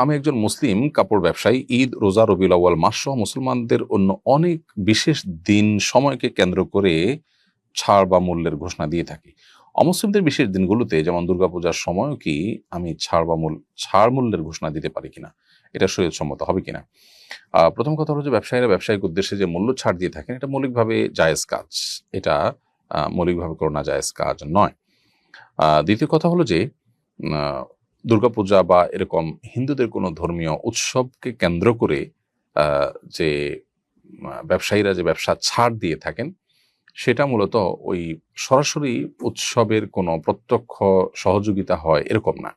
আমি একজন মুসলিম, কাপড় ব্যবসায়ী, ঈদ, রোজা, রবিউল আউয়াল, মাস সহ মুসলমানদের অন্য অনেক বিশেষ দিন সময়কে কেন্দ্র করে ছাড় বা মূল্যের ঘোষণা দিয়ে থাকি। অমুসলিমদের বিশেষ দিনগুলোতে যেমন দুর্গাপূজার সময়ও কি আমি ছাড় বা মূল, ছাড় মূল্যের ঘোষণা দিতে পারি কিনা? এটা শরীরসম্মত হবে কিনা? প্রথম কথা হলো যে ব্যবসায়ীরা ব্যবসায়িক উদ্দেশ্যে যে মূল্য ছাড় দিয়ে থাকেন, এটা মৌলিকভাবে জায়েজ কাজ। এটা মৌলিকভাবে করোনা জায়েজ কাজ নয়। দ্বিতীয় কথা হলো যে দুর্গাপূজা বা এরকম হিন্দুদের কোনো ধর্মীয় উৎসবকে কেন্দ্র করে যে ব্যবসায়ীরা যে ব্যবসা ছাড় দিয়ে থাকেন, সেটা মূলত ওই সরাসরি উৎসবের কোনো প্রত্যক্ষ সহযোগিতা হয় এরকম না।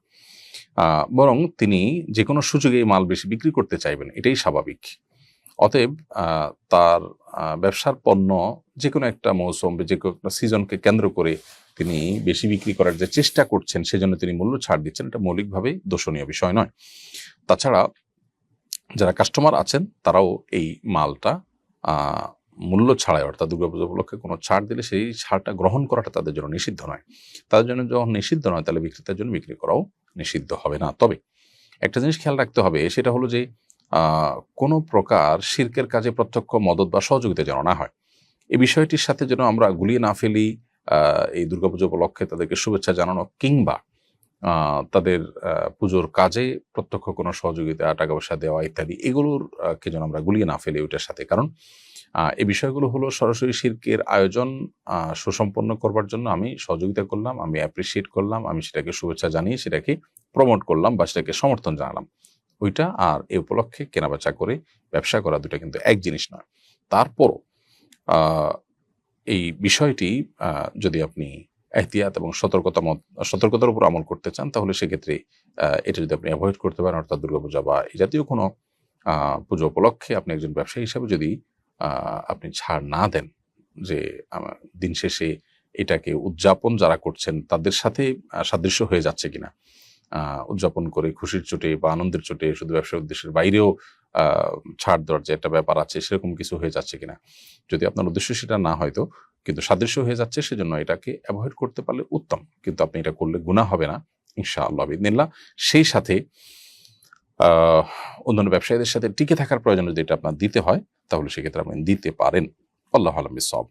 বরং তিনি যে কোনো সুযোগে মাল বেশি বিক্রি করতে চাইবেন, এটাই স্বাভাবিক। অতএব তার ব্যবসার পণ্য যে কোনো একটা মৌসুম বা যে কোনো একটা সিজনকে কেন্দ্র করে তিনি বেশি বিক্রি করার যে চেষ্টা করছেন, সেজন্য তিনি মূল্য ছাড় দিচ্ছেন, এটা মৌলিকভাবে দোষণীয় বিষয় নয়। তাছাড়া যারা কাস্টমার আছেন, তারাও এই মালটা মূল্য ছাড়াই, অর্থাৎ দুর্গাপূজা উপলক্ষে কোনো ছাড় দিলে সেই ছাড়টা গ্রহণ করাটা তাদের জন্য নিষিদ্ধ নয়। তাদের জন্য যখন নিষিদ্ধ নয়, তাহলে বিক্রেতার জন্য বিক্রি করাও নিষিদ্ধ হবে না। তবে একটা জিনিস খেয়াল রাখতে হবে, সেটা হলো যে কোনো প্রকার শির্কের কাজে প্রত্যক্ষ মদত বা সহযোগিতা যেন না হয়। এই বিষয়টির সাথে যেন আমরা গুলিয়ে না ফেলি এই দুর্গাপুজো উপলক্ষে তাদেরকে শুভেচ্ছা জানানো কিংবা তাদের পুজোর কাজে প্রত্যক্ষ কোনো সহযোগিতা, টাকা পয়সা দেওয়া ইত্যাদি, এগুলোর কে যেন আমরা গুলিয়ে না ফেলি ওইটার সাথে। কারণ এই বিষয়গুলো হলো সরাসরি শিল্পের আয়োজন সুসম্পন্ন করবার জন্য আমি সহযোগিতা করলাম, আমি অ্যাপ্রিসিয়েট করলাম, আমি সেটাকে শুভেচ্ছা জানিয়ে সেটাকে প্রমোট করলাম বা সেটাকে সমর্থন জানালাম। ওইটা আর এ উপলক্ষে কেনাবেচা করে ব্যবসা করা দুটো কিন্তু এক জিনিস নয়। তারপরও এই বিষয়টি যদি আপনি এহতিয়াত এবং সতর্কতা সতর্কতার উপর আমল করতে চান, তাহলে সেক্ষেত্রে এটা যদি আপনি অ্যাভয়েড করতে পারেন, অর্থাৎ দুর্গাপূজা বা এই জাতীয় কোনো পুজো উপলক্ষে আপনি একজন ব্যবসায়ী হিসাবে যদি আপনি ছাড় না দেন যে দিন শেষে এটাকে উদযাপন যারা করছেন, তাদের সাথে সাদৃশ্য হয়ে যাচ্ছে কিনা? উদযাপন করে খুশির চোটে বা আনন্দের চোটে শুধু ব্যবসার উদ্দেশ্যের বাইরেও ছাড় দেওয়ার যে একটা ব্যাপার আছে, সেরকম কিছু হয়ে যাচ্ছে কিনা? যদি আপনার উদ্দেশ্য সেটা না হয়তো কিন্তু সাদৃশ্য হয়ে যাচ্ছে, সেজন্য এটাকে অ্যাভয়েড করতে পারলে উত্তম। কিন্তু আপনি এটা করলে গুণা হবে না ইনশা আল্লাহ বিদিনিল্লা সেই সাথে অন্যান্য ব্যবসায়ীদের সাথে টিকে থাকার প্রয়োজন যদি এটা আপনার দিতে হয়, তাহলে সেক্ষেত্রে আপনি দিতে পারেন। আল্লাহ আলমী সব